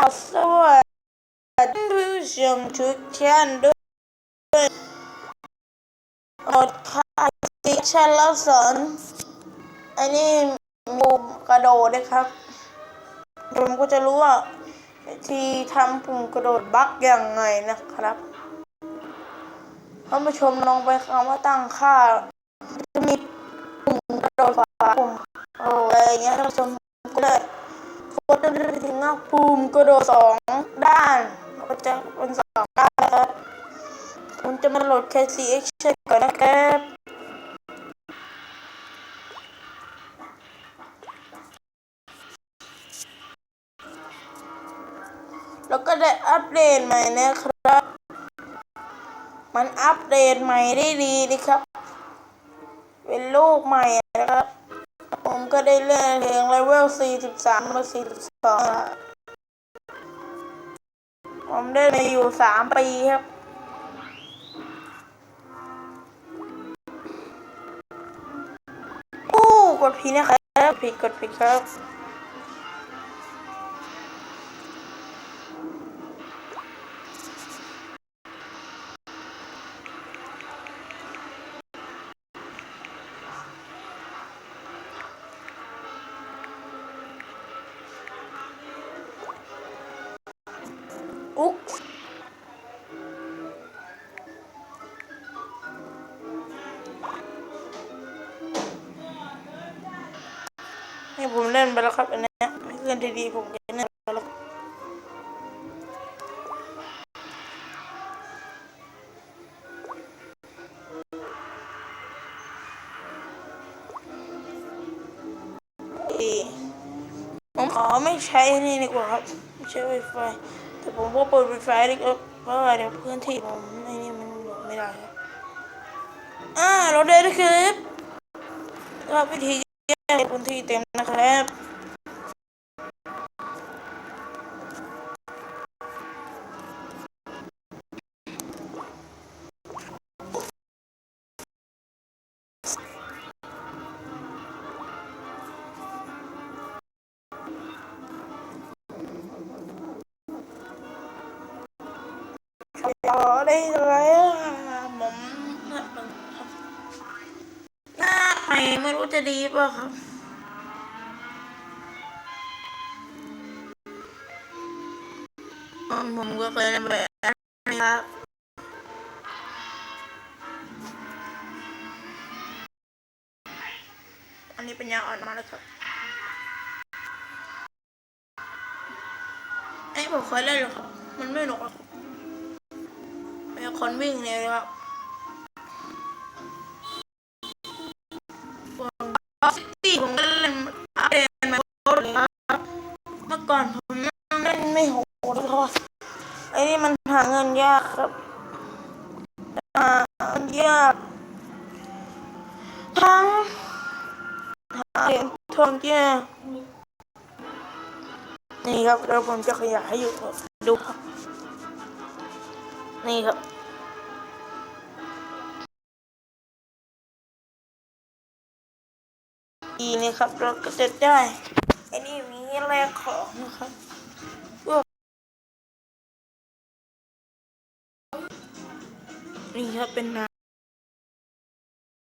าวสวัสดีผู้ชมทุกท่านด้วยอดคาสิชันแล้วสอนอันนี้มุมกระโดดนะครับ ผมก็จะรู้ว่าวิธีทำปุ่มกระโดดบักอยังไงนะครับท่านผู้ชมลองไปคำว่าตั้งค่า จะมีปุ่มกระโดดฝาปุ่มโอ้อะไรอย่างเงี้ยท่านผู้ชมก็เลย กดไปถึงหน้าปุ่มกระโดดสองด้านก็จะเป็นสองด้านนะครับผมจะมาโหลด KCX ก่อนนะครับแล้วก็ได้อัปเดตใหม่นะครับ มันอัปเดตใหม่ได้ดีนะครับ เป็นลูกใหม่นะครับ ผมก็ได้เล่นเพลงเลเวล 43 มา 42 ผมได้มาอยู่ 3 ปีครับอู้กดผิดนะครับ ผิดกดผิดครับ ให้ผมเล่นไปแล้วครับอันนี้เล่นดีๆผมเล่นไปแล้วผมขอไม่ใช้นี่ดีกว่าครับไม่ใช้ Wi-Fi แต่ผมก็เปิด Wi-Fi ดีกว่าเพราะว่าเดี๋ยวพื้นที่ผมไอ้นี่มันหลดไม่ได้ครับอ่าเราได้แล้วครับก็วิธี พื้นที่เต็มนะครับได้ จะดีป่ะครับผมก็เคยแบบนี้ครับอันนี้เป็นยาอ่อนมากเลยครับไอ้ผมเคยเล่นหรอครับ มันไม่หนุกหรอกเป็นคนวิ่งเนี่ยเลยครับ ก่อนผมเล่นไม่โหดเพราะว่าไอ้นี่มันหาเงินยากครับหาเงินยาก ทั้งหาเหรียญทองแย่ากนี่ครับแล้วผมจะขยายให้อยู่ดูครับ นี่ครับอีนี่ครับเราก็จะได้ อ้นี่มีแลกของนะครับนี่ครับเป็นน้ำ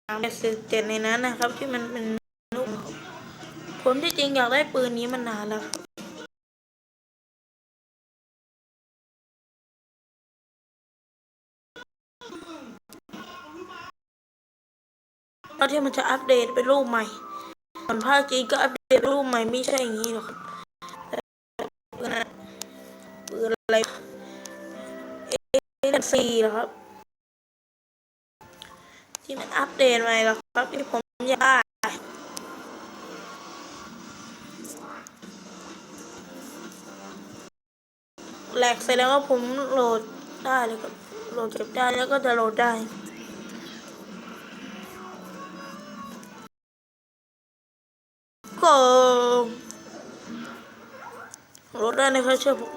น้ำเสเจ็ดในนั้นนะครับ ที่มันเป็นลูกผมที่จริงอยากได้ปืนนี้มานานแล้วครับแล้วที่มันจะอัปเดตเป็นรูปใหม่ ส่วนภาคจีนก็อัปเดตรูปใหม่ไม่ใช่อย่างนี้หรอกปืนอะปืนอะไรเอ็นซีหรอครับ ที่มันอัปเดตใหม่หรอครับที่ผมอยากได้แหลกเสร็จแล้วก็ผมโหลดได้เลยครับโหลดเก็บได้แล้วก็จะโหลดได้ ก็รถได้นะครับเชื่อผม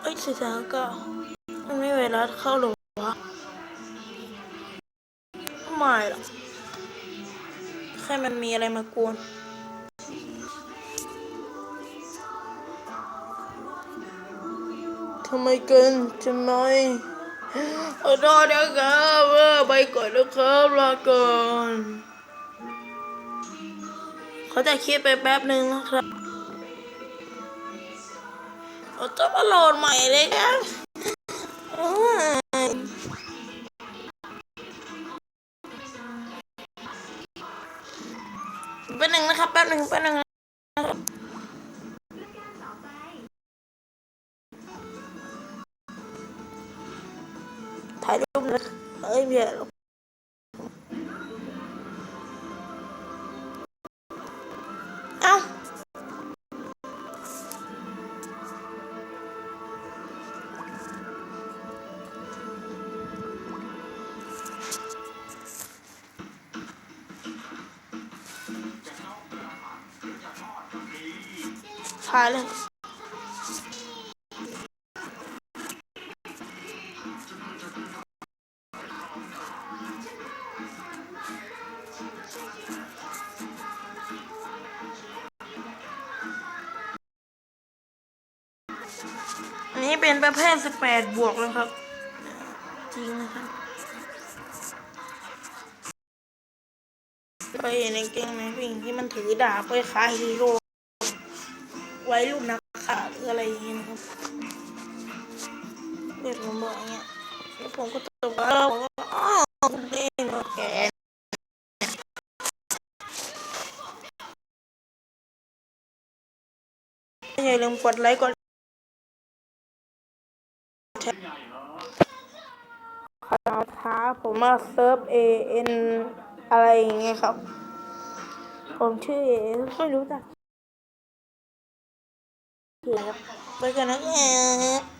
เอ้ยสี่สามเก้ามันไม่เวลาเข้าหรอวะไม่หรอกแค่มันมีอะไรมากวนทำไมกันทำไม ขอโทษนะครับเออไปก่อนนะครับลาก่อนเขาจะคิดไปแป๊บหนึ่งนะครับเราจะมาโหลดใหม่เลยนะเอ้ยแป๊บหนึ่งนะครับแป๊บหนึ่งแป๊บหนึ่ง ถ่ายรูปเล เอ้ยเบียร์เอ้าถ่ายเลยอันนี้เป็นประเภท18บวกแล้วครับ จริงนะครับไปเห็นในเกงในผู้หญิงที่มันถือดาบไปคล้ายฮีโร่ไว้รุ่นนักข่าหรืออะไรอย่างเงี้ยนะครับเพื่อนผมบอกอย่างเงี้ยแล้วผมก็ตกแล้วผมก็อ้าวคุณเล่นกับแกอย่าลืมกดไลค์กด ขอท้าผมมาเซิร์ฟเอ็นอะไรอย่างเงี้ยครับ ผมชื่อเอไม่รู้จักเขียครับไปกันนะแก